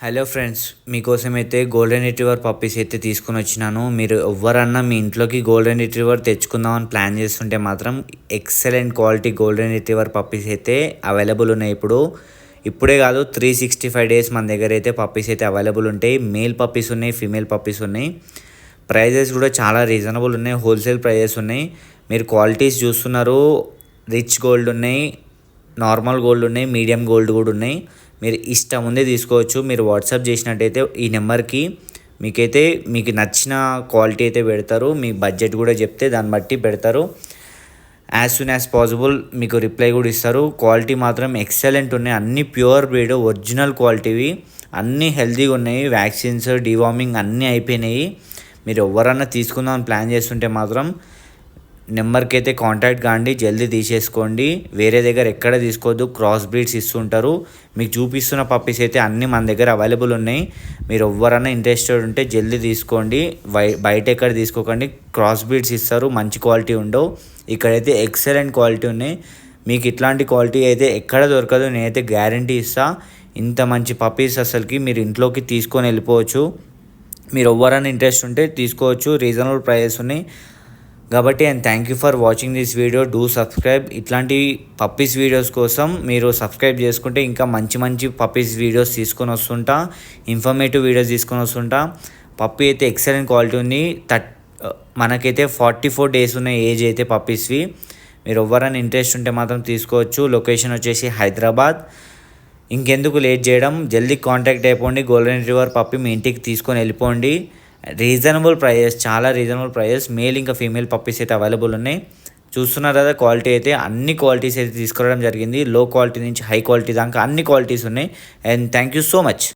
Hello friends మీకోసం అయితే golden retriever puppies అయితే తీసుకుని వచ్చినాను. మీరు ఎవరన్నా మీ ఇంట్లోకి గోల్డెన్ రిట్రీవర్ తెచ్చుకుందామని ప్లాన్ చేస్తుంటే మాత్రం excellent quality golden retriever puppies అయితే అవైలబుల్ ఉన్నాయి ఇప్పుడు. ఇప్పుడే కాదు త్రీ సిక్స్టీ ఫైవ్ డేస్ మన దగ్గర అయితే పప్పీస్ అయితే అవైలబుల్ ఉంటాయి. మేల్ పప్పీస్ ఉన్నాయి ఫీమేల్ పప్పీస్ ఉన్నాయి. ప్రైజెస్ కూడా చాలా రీజనబుల్ ఉన్నాయి హోల్సేల్ ప్రైజెస్ ఉన్నాయి. మీరు క్వాలిటీస్ చూస్తున్నారు రిచ్ గోల్డ్ ఉన్నాయి నార్మల్ గోల్డ్ ఉన్నాయి మీడియం గోల్డ్ కూడా ఉన్నాయి. మీరు ఇష్టం ఉందే తీసుకోవచ్చు. మీరు వాట్సాప్ చేసినట్టయితే ఈ నెంబర్కి మీకైతే మీకు నచ్చిన క్వాలిటీ అయితే పెడతారు. మీ బడ్జెట్ కూడా చెప్తే దాన్ని బట్టి పెడతారు. యాజ్ సూన్ యాజ్ పాసిబుల్ మీకు రిప్లై కూడా ఇస్తారు. క్వాలిటీ మాత్రం ఎక్సలెంట్ ఉన్నాయి. అన్ని ప్యూర్ బ్రీడ్ ఒరిజినల్ క్వాలిటీవి. అన్నీ హెల్తీగా ఉన్నాయి. వ్యాక్సిన్స్ డివార్మింగ్ అన్నీ అయిపోయినాయి. మీరు ఎవరన్నా తీసుకుందామని ప్లాన్ చేస్తుంటే మాత్రం నెంబర్కి అయితే కాంటాక్ట్ కాండి జల్దీ తీసేసుకోండి. వేరే దగ్గర ఎక్కడ తీసుకోవద్దు క్రాస్ బ్రీడ్స్ ఇస్తుంటారు. మీకు చూపిస్తున్న పప్పీస్ అయితే అన్నీ మన దగ్గర అవైలబుల్ ఉన్నాయి. మీరు ఎవరన్నా ఇంట్రెస్టెడ్ ఉంటే జల్దీ తీసుకోండి. బయట ఎక్కడ తీసుకోకండి. క్రాస్ బ్రీడ్స్ ఇస్తారు మంచి క్వాలిటీ ఉండవు. ఇక్కడైతే ఎక్సలెంట్ క్వాలిటీ ఉన్నాయి. మీకు ఇట్లాంటి క్వాలిటీ అయితే ఎక్కడ దొరకదు నేనైతే గ్యారంటీ ఇస్తా. ఇంత మంచి పప్పీస్ అసలుకి మీరు ఇంట్లోకి తీసుకొని వెళ్ళిపోవచ్చు. మీరు ఎవరైనా ఇంట్రెస్ట్ ఉంటే తీసుకోవచ్చు. రీజనబుల్ ప్రైజెస్ ఉన్నాయి. కాబట్టి and thank you for watching this video do subscribe ఇట్లాంటి పప్పీస్ వీడియోస్ కోసం మీరు సబ్స్క్రైబ్ చేసుకుంటే ఇంకా మంచి మంచి పప్పీస్ వీడియోస్ తీసుకొని వస్తుంటా. ఇన్ఫర్మేటివ్ వీడియోస్ తీసుకొని వస్తుంటా. పప్పీ అయితే ఎక్సలెంట్ క్వాలిటీ ఉంది. థర్ట్ uh, మనకైతే ఫార్టీ ఫోర్ డేస్ ఉన్న ఏజ్ అయితే పప్పీస్వి మీరు ఎవరైనా ఇంట్రెస్ట్ ఉంటే మాత్రం తీసుకోవచ్చు. లొకేషన్ వచ్చేసి హైదరాబాద్. ఇంకెందుకు లేట్ చేయడం? జల్దీ కాంటాక్ట్ అయిపోండి. గోల్డెన్ రివర్ పప్పి మీ ఇంటికి తీసుకొని వెళ్ళిపోండి. రీజనబుల్ ప్రైజెస్ చాలా రీజనబుల్ ప్రైజెస్ మేల్ ఇంకా ఫీమేల్ పప్పీస్ అయితే అవైలబుల్ ఉన్నాయి. చూస్తున్నారు కదా క్వాలిటీ అయితే అన్ని క్వాలిటీస్ అయితే తీసుకురావడం జరిగింది. లో క్వాలిటీ నుంచి హై క్వాలిటీ దాకా అన్ని క్వాలిటీస్ ఉన్నాయి. And thank you so much